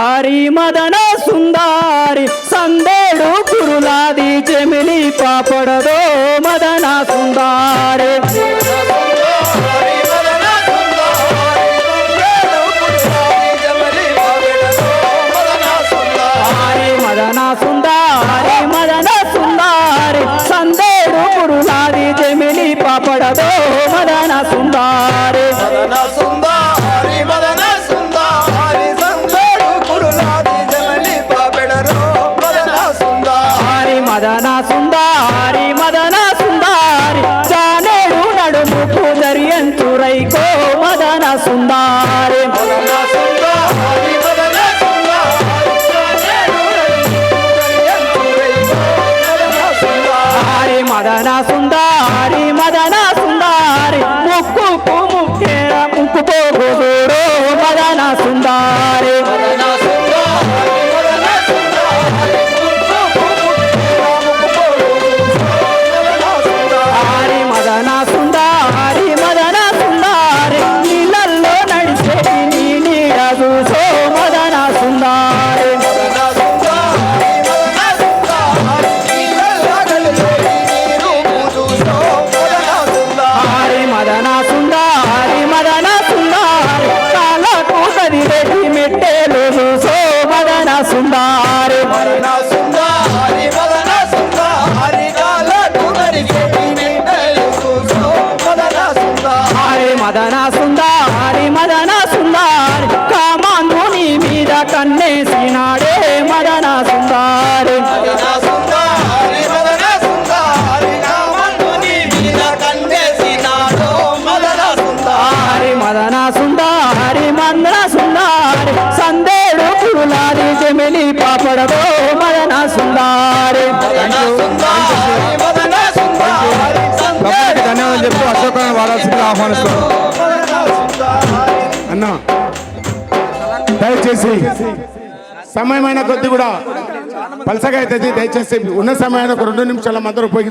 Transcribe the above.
ఆరి మదన సుందారి సందేడు కురులాది చెమిలి పాపడదో మదన సుందారి. మదన సుందారి మదన సుందారి సందేడు కురులాది చెమిలి పాపడదో మదన సుందారి. మదన సుందారి మదన సుందారి జానేడు నడుము మదన సుందారి. మదన సుందారి మదన సుందారి మదన సుందారి. మదన మదన సుందారి మదన సుందారి కామాంగు నీ మీద కన్నేసినాడే మదన సుందారి మదన సుందారి మదన సుందారి నామను నీ మీద కందేసినాడో మదన సుందారి ఆరి మదన సుందారి మదన సుందారి సందేడు కురులాది జమిలి పాపడదో మదన సుందారి మదన సుందారి మదన సుందారి ప్రభుకి ధన్యవాదాలు చెప్తూ అశోకాన్ని వాడాల్సిందిగా ఆహ్వానిస్తాను మదన సుందారి అన్న దయచేసి సమయమైన కొద్ది కూడా పలసగా అవుతుంది. దయచేసి ఉన్న సమయానికి ఒక రెండు నిమిషాల మందరూ ఉపయోగించి